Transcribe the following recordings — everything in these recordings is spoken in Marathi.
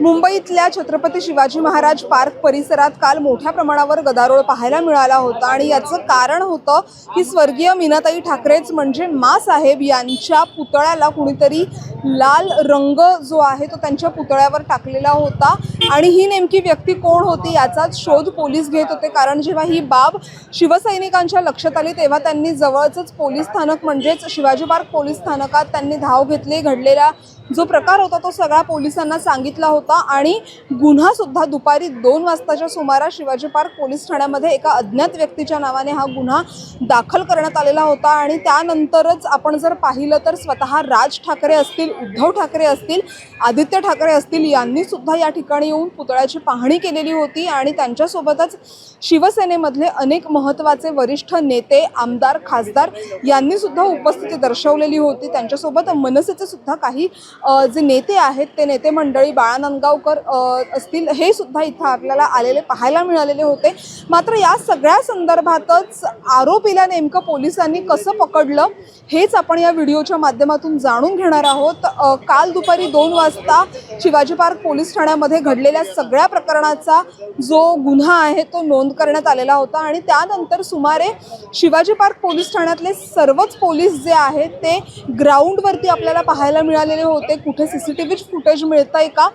मुंबईतल्या छत्रपती शिवाजी महाराज पार्क परिसरात काल मोठ्या प्रमाणावर गदारोळ पाहायला मिळाला होता. आणि याचं कारण होतं की स्वर्गीय मीनाताई ठाकरेच म्हणजे मा साहेब यांच्या पुतळ्याला कुणीतरी लाल रंग जो आहे तो त्यांच्या पुतळ्यावर टाकलेला होता. आणि ही नेमकी व्यक्ती कोण होती याचाच शोध पोलीस घेत होते. कारण जेव्हा ही बाब शिवसैनिकांच्या लक्षात आली तेव्हा त्यांनी जवळचंच पोलीस स्थानक म्हणजेच शिवाजी पार्क पोलीस स्थानकात त्यांनी धाव घेतली. घडलेल्या जो प्रकार होता तो सगळा पोलिसांना सांगितला होता आणि गुन्हासुद्धा दुपारी दोन वाजताच्या सुमारास शिवाजी पार्क पोलीस ठाण्यामध्ये एका अज्ञात व्यक्तीच्या नावाने हा गुन्हा दाखल करण्यात आलेला होता आणि त्यानंतरच आपण जर पाहिलं तर स्वतः राज ठाकरे असतील उद्धव ठाकरे असतील आदित्य ठाकरे असतील यांनी सुद्धा या ठिकाणी येऊन पुतळ्याची पाहणी केलेली होती आणि त्यांच्यासोबतच शिवसेनेमधले अनेक महत्त्वाचे वरिष्ठ नेते आमदार खासदार यांनी सुद्धा उपस्थिती दर्शवलेली होती. त्यांच्यासोबत मनसेचे सुद्धा काही जे नेते आहेत ते नेते मंडळी बाळा नांदगावकर असतील हे सुद्धा इथं आपल्याला आलेले पाहायला मिळालेले होते. मात्र या सगळ्या संदर्भातच आरोपीला नेमकं पोलिसांनी कसं पकडलं हेच आपण या व्हिडिओच्या माध्यमातून जाणून घेणार आहोत. काल दुपारी दोन वाजता शिवाजी पार्क पोलीस ठाण्यामध्ये घडलेल्या सगळ्या प्रकरणाचा जो गुन्हा आहे तो नोंद करण्यात आलेला होता आणि त्यानंतर सुमारे शिवाजी पार्क पोलीस ठाण्यातले सर्वच पोलीस जे आहेत ते ग्राउंडवरती आपल्याला पाहायला मिळालेले होते. कुठे C C T V footage मिळतं आहे का?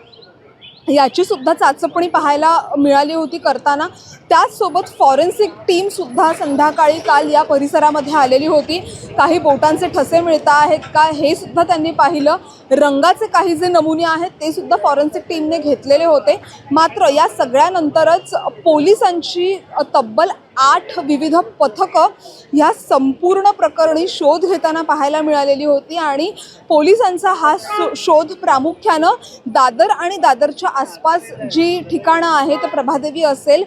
याची सुद्धा चाचपणी पाहायला मिळाली होती करताना. त्याचसोबत फॉरेन्सिक टीम सुद्धा संध्याकाळी काल या परिसरामध्ये आलेली होती. काही बोटांचे ठसे मिळत आहेत का? हे सुद्धा त्यांनी पाहिलं. रंगाचे काही जे नमुने आहेत ते सुद्धा फॉरेन्सिक टीमने घेतलेले होते. मात्र या सगळ्यानंतरच पोलिसांची तब्बल आठ विविध पथकं ह्या संपूर्ण प्रकरणी शोध घेताना पाहायला मिळालेली होती आणि पोलिसांचा हा शो- शोध प्रामुख्यानं दादर आणि दादरच्या आसपास जी ठिकाणं आहेत प्रभादेवी असेल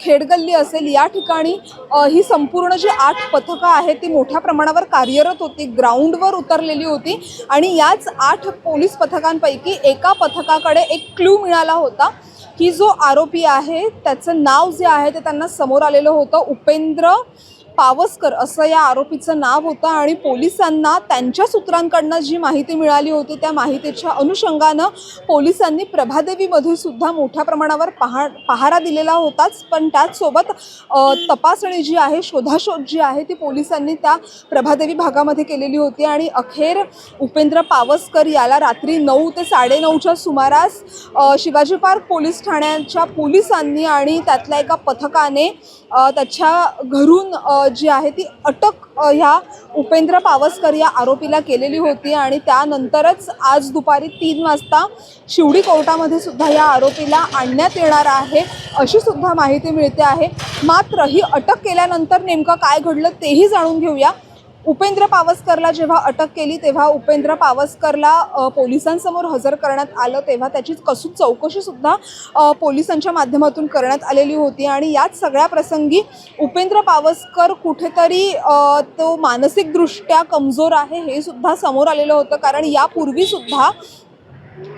खेडगल्ली असेल या ठिकाणी ही संपूर्ण जी आठ पथकं आहेत ती मोठ्या प्रमाणावर कार्यरत होती ग्राउंडवर उतरलेली होती आणि याच आठ पोलीस पथकांपैकी एका पथकाकडे एक क्लू मिळाला होता. की जो आरोपी आहे त्याचं नाव जे आहे ते त्यांना समोर आलेलं होतं उपेंद्र पावसकर असं या आरोपीचं नाव होतं आणि पोलिसांना त्यांच्या सूत्रांकडनं जी माहिती मिळाली होती त्या माहितीच्या अनुषंगानं पोलिसांनी प्रभादेवीमध्ये सुद्धा मोठ्या प्रमाणावर पहा पहारा दिलेला होताच. पण त्याचसोबत तपासणी जी आहे शोधाशोध जी आहे ती पोलिसांनी त्या प्रभादेवी भागामध्ये केलेली होती. आणि अखेर उपेंद्र पावसकर याला रात्री नऊ ते साडेनऊच्या सुमारास शिवाजी पार्क पोलीस ठाण्याच्या पोलिसांनी आणि त्यातल्या एका पथकाने त्याच्या घरून जी आहे ती अटक ह्या उपेंद्र पावसकर या आरोपीला केलेली होती आणि त्यानंतरच आज दुपारी तीन वाजता शिवडी कोर्टामध्ये सुद्धा या आरोपीला आणण्यात येणार आहे अशी सुद्धा माहिती मिळते आहे. मात्र ही अटक केल्यानंतर नेमकं काय घडलं तेही जाणून घेऊया. उपेंद्र पावसकरला जेव्हा अटक केली तेव्हा उपेंद्र पावसकरला पोलिसांसमोर हजर करण्यात आलं तेव्हा त्याची कसून चौकशीसुद्धा पोलिसांच्या माध्यमातून करण्यात आलेली होती. आणि याच सगळ्या प्रसंगी उपेंद्र पावसकर कुठेतरी तो मानसिकदृष्ट्या कमजोर आहे हे सुद्धा समोर आलेलं होतं. कारण यापूर्वीसुद्धा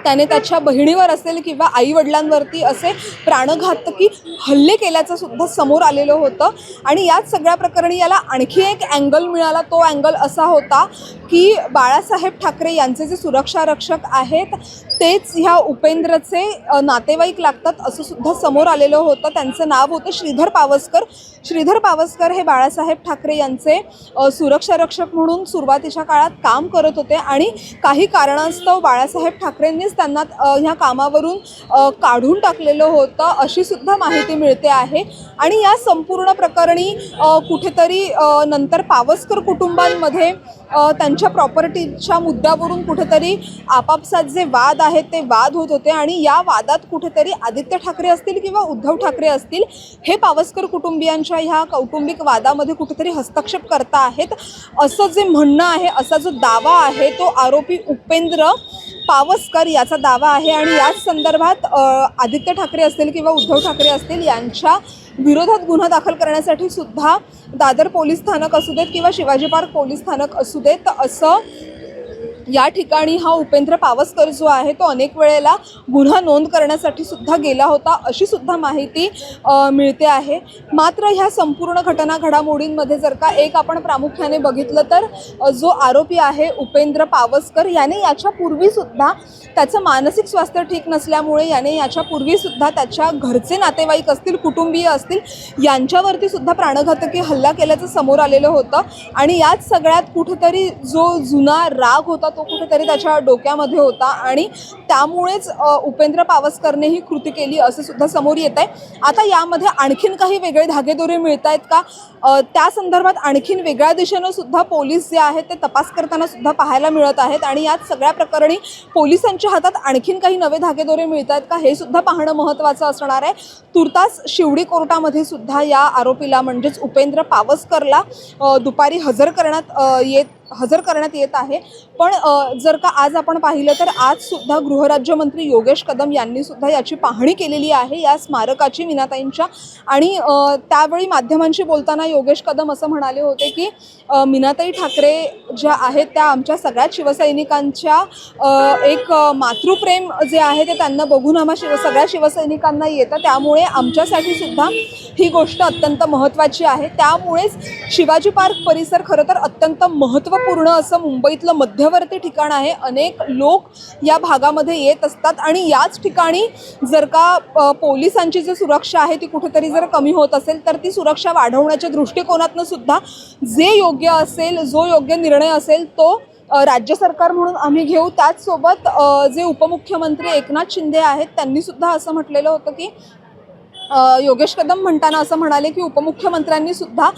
त्याने त्याच्या बहिणीवर असेल किंवा आई वडिलांवरती असे प्राणघातकी हल्ले केल्याचं सुद्धा समोर आलेलं होतं. आणि याच सगळ्या प्रकरणी याला आणखी एक अँगल मिळाला. तो अँगल असा होता की बाळासाहेब ठाकरे यांचे जे सुरक्षा रक्षक आहेत तेच ह्या उपेंद्रचे नातेवाईक लागतात असं सुद्धा समोर आलेलं होतं. त्यांचं नाव होतं श्रीधर पावसकर. श्रीधर पावसकर हे बाळासाहेब ठाकरे यांचे सुरक्षा रक्षक म्हणून सुरुवातीच्या काळात काम करत होते. आणि काही कारणास्तव बाळासाहेब ठाकरे ठाकरेंनीच त्यांना ह्या कामावरून काढून टाकलेलं होतं अशी सुद्धा माहिती मिळते आहे. आणि या संपूर्ण प्रकरणी कुठेतरी नंतर पावसकर कुटुंबांमध्ये त्यांच्या प्रॉपर्टीच्या मुद्द्यावरून कुठेतरी आपापसात जे वाद आहेत ते वाद होत होते आणि या वादात कुठेतरी आदित्य ठाकरे असतील किंवा उद्धव ठाकरे असतील हे पावसकर कुटुंबियांच्या ह्या कौटुंबिक वादामध्ये कुठेतरी हस्तक्षेप करता आहेत. असं जे म्हणणं आहे असा जो दावा आहे तो आरोपी उपेंद्र पावसकर याचा दावा आहे. आणि याच संदर्भात आदित्य ठाकरे असतील किंवा उद्धव ठाकरे असतील यांच्या विरोधात गुन्हा दाखल करण्यासाठी सुद्धा दादर पोलीस स्थानक असू देत किंवा शिवाजी पार्क पोलीस स्थानक असू देत असं या ठिकाणी हा उपेंद्र पावसकर जो आहे तो अनेक वेळेला गुन्हा नोंद करण्यासाठी सुद्धा गेला होता अशी सुद्धा माहिती मिळते आहे. मात्र ह्या संपूर्ण घटना घडामोडींमध्ये जर का एक आपण प्रामुख्याने बघितलं तर जो आरोपी आहे उपेंद्र पावसकर याने याच्या पूर्वीसुद्धा त्याचं मानसिक स्वास्थ्य ठीक नसल्यामुळे याने याच्या पूर्वीसुद्धा त्याच्या घरचे नातेवाईक असतील कुटुंबीय असतील यांच्यावरती सुद्धा प्राणघातकी हल्ला केल्याचं समोर आलेलं होतं. आणि याच सगळ्यात कुठंतरी जो जुना राग होता तो कुठेतरी त्याच्या डोक्यामध्ये होता आणि त्यामुळेच उपेंद्र पावसकरने ही कृती केली असं सुद्धा समोर येत आहे. आता यामध्ये आणखीन काही वेगळे धागेदोरे मिळत आहेत का त्या संदर्भात आणखीन वेगळ्या दिशेनं सुद्धा पोलीस जे आहेत ते तपास करताना सुद्धा पाहायला मिळत आहेत आणि यात सगळ्या प्रकरणी पोलिसांच्या हातात आणखीन काही नवे धागेदोरे मिळत आहेत का? हे सुद्धा पाहणं महत्त्वाचं असणार आहे. तुर्तास शिवडी कोर्टामध्ये सुद्धा या आरोपीला म्हणजेच उपेंद्र पावसकरला दुपारी हजर करण्यात येत हजर करण्यात येत आहे. पण जर का आज आपण पाहिलं तर आज सुद्धा गृहराज्यमंत्री योगेश कदम यांनी सुद्धा याची पाहणी केलेली आहे. या स्मारकाची मीनाताईंच्या आणि त्यावेळी माध्यमांशी बोलताना योगेश कदम असं म्हणाले होते की मीनाताई ठाकरे ज्या आहेत त्या आमच्या सगळ्याच शिवसैनिकांच्या एक मातृप्रेम जे आहे ते त्यांना बघून आम्हा शिव सगळ्या शिवसैनिकांना येतं. त्यामुळे आमच्यासाठी सुद्धा ही गोष्ट अत्यंत महत्त्वाची आहे. त्यामुळेच शिवाजी पार्क परिसर खरं तर अत्यंत पूर्ण असं मुंबईतलं मध्यवर्ती ठिकाण आहे. अनेक लोक या भागामध्ये येत असतात आणि याच ठिकाणी जर का पोलिसांची जी सुरक्षा आहे ती कुठेतरी जर कमी होत असेल तर ती सुरक्षा वाढवण्याच्या दृष्टिकोनातनं सुद्धा जे योग्य असेल जो योग्य निर्णय असेल तो राज्य सरकार म्हणून आम्ही घेऊ. त्याचसोबत जे उपमुख्यमंत्री एकनाथ शिंदे आहेत त्यांनी सुद्धा असं म्हटलेलं होतं की योगेश कदम म्हणताना असं म्हणाले की उपमुख्यमंत्र्यांनी सुद्धा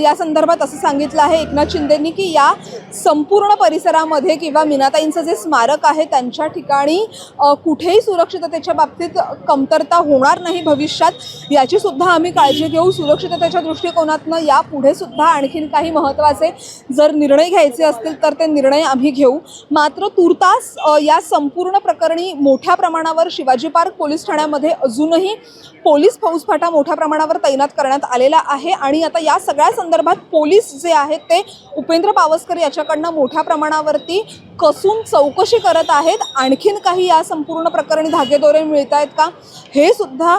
या संदर्भात असं सांगितलं आहे एकनाथ शिंदेंनी की या संपूर्ण परिसरामध्ये किंवा मीनाताईंचं जे स्मारक आहे त्यांच्या ठिकाणी कुठेही सुरक्षिततेच्या बाबतीत कमतरता होणार नाही भविष्यात. याची सुद्धा आम्ही काळजी घेऊ. सुरक्षिततेच्या दृष्टिकोनातनं यापुढे सुद्धा आणखीन काही महत्त्वाचे जर निर्णय घ्यायचे असतील तर ते निर्णय आम्ही घेऊ. मात्र तुर्तास या संपूर्ण प्रकरणी मोठ्या प्रमाणावर शिवाजी पार्क पोलीस ठाण्यामध्ये अजूनही पोलीस फौजफाटा मोठ्या प्रमाणावर तैनात करण्यात आलेला आहे आणि आता या सगळ्या संदर्भात पोलीस जे आहेत ते उपेंद्र पावसकर याच्याकडनं मोठ्या प्रमाणावरती कसून चौकशी करत आहेत. आणखीन काही या संपूर्ण प्रकरणी धागेदोरे मिळत आहेत का? हे सुद्धा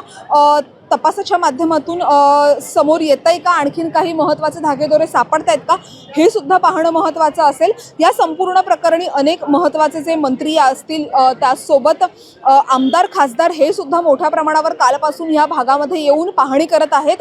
तपासाच्या माध्यमातून समोर येत आहे का? आणखीन काही महत्त्वाचे धागेदोरे सापडत आहेत का? हे सुद्धा पाहणं महत्त्वाचं असेल. या संपूर्ण प्रकरणी अनेक महत्त्वाचे जे मंत्री असतील त्यासोबत आमदार खासदार हे सुद्धा मोठ्या प्रमाणावर कालपासून या भागामध्ये येऊन पाहणी करत आहेत.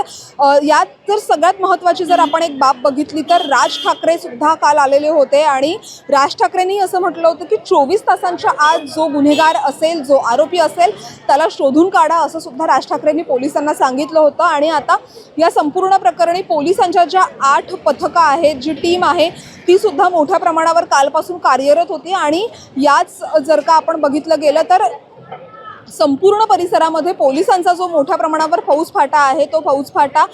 यात जर सगळ्यात महत्त्वाची जर आपण एक बाब बघितली तर राज ठाकरे सुद्धा काल आलेले होते आणि राज ठाकरेंनी असं म्हटलं होतं की चोवीस तासांच्या आत जो गुन्हेगार असेल जो आरोपी असेल त्याला शोधून काढा असं सुद्धा राज ठाकरेंनी पोलिसांना सांगितलं होतं आणि आता या संपूर्ण प्रकरणी पोलिसांच्या ज्या आठ पथकं आहेत जी टीम आहे ती सुद्धा मोठ्या प्रमाणावर कालपासून कार्यरत होती. आणि याच जर का आपण बघितलं गेलं तर संपूर्ण परिसरामध्ये पोलिसांचा जो मोठ्या प्रमाणावर फौजफाटा आहे तो फौजफाटा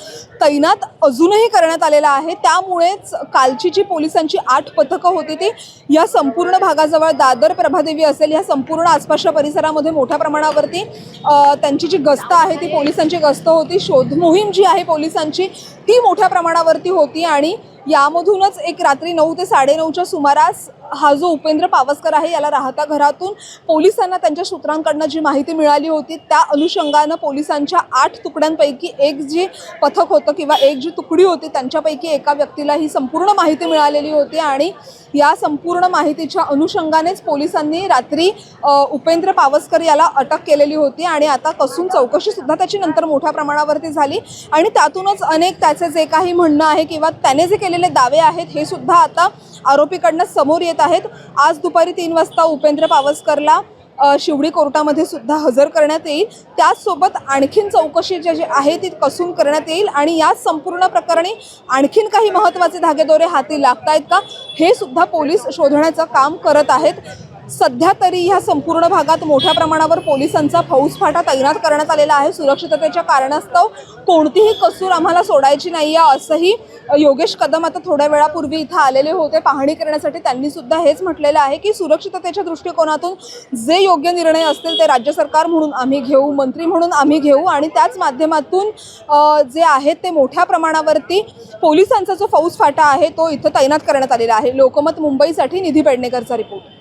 तैनात अजूनही करण्यात आलेला आहे. त्यामुळेच कालची जी पोलिसांची आठ पथकं होती ती या संपूर्ण भागाजवळ दादर प्रभादेवी असेल या संपूर्ण आसपासच्या परिसरामध्ये मोठ्या प्रमाणावरती त्यांची जी गस्त आहे ती पोलिसांची गस्त होती. शोधमोहीम जी आहे पोलिसांची ती मोठ्या प्रमाणावरती होती आणि यामधूनच एक रात्री नऊ ते साडेनऊच्या सुमारास हा जो उपेंद्र पावसकर आहे याला राहता घरातून पोलिसांना त्यांच्या सूत्रांकडनं जी माहिती मिळाली होती त्या अनुषंगानं पोलिसांच्या आठ तुकड्यांपैकी एक जी पथक होतं किंवा एक जी तुकडी होती त्यांच्यापैकी एका व्यक्तीला ही संपूर्ण माहिती मिळालेली होती आणि या संपूर्ण माहितीच्या अनुषंगानेच पोलिसांनी रात्री उपेंद्र पावसकर याला अटक केलेली होती आणि आता कसून चौकशीसुद्धा त्याची नंतर मोठ्या प्रमाणावरती झाली आणि त्यातूनच अनेक त्याचे जे काही म्हणणं आहे किंवा त्याने जे केलेले दावे आहेत हे सुद्धा आता आरोपीकडनं समोर येत आहेत. आज दुपारी तीन वाजता उपेंद्र पावसकरला शिवडी कोर्टामध्ये सुद्धा हजर करण्यात येईल. त्याचसोबत आणखीन चौकशी जे जे आहे ती कसून करण्यात येईल आणि या संपूर्ण प्रकरणी आणखीन काही महत्त्वाचे धागेदोरे हाती लागत आहेत का हे सुद्धा पोलीस शोधण्याचं काम करत आहेत. सध्या तरी ह्या संपूर्ण भागात मोठ्या प्रमाणावर पोलिसांचा फौजफाटा तैनात करण्यात आलेला आहे. सुरक्षिततेच्या कारणास्तव कोणतीही कसूर आम्हाला सोडायची नाही आहे असंही योगेश कदम आता थोड्या वेळापूर्वी इथं आलेले होते. पाहणी करण्यासाठी त्यांनी सुद्धा हेच म्हटलेलं आहे की सुरक्षिततेच्या दृष्टिकोनातून जे योग्य निर्णय असतील ते राज्य सरकार म्हणून आम्ही घेऊ मंत्री म्हणून आम्ही घेऊ आणि त्याच माध्यमातून जे आहेत ते मोठ्या प्रमाणावरती पोलिसांचा जो फौजफाटा आहे तो इथं तैनात करण्यात आलेला आहे. लोकमत मुंबईसाठी निधी पेडणेकरचा रिपोर्ट.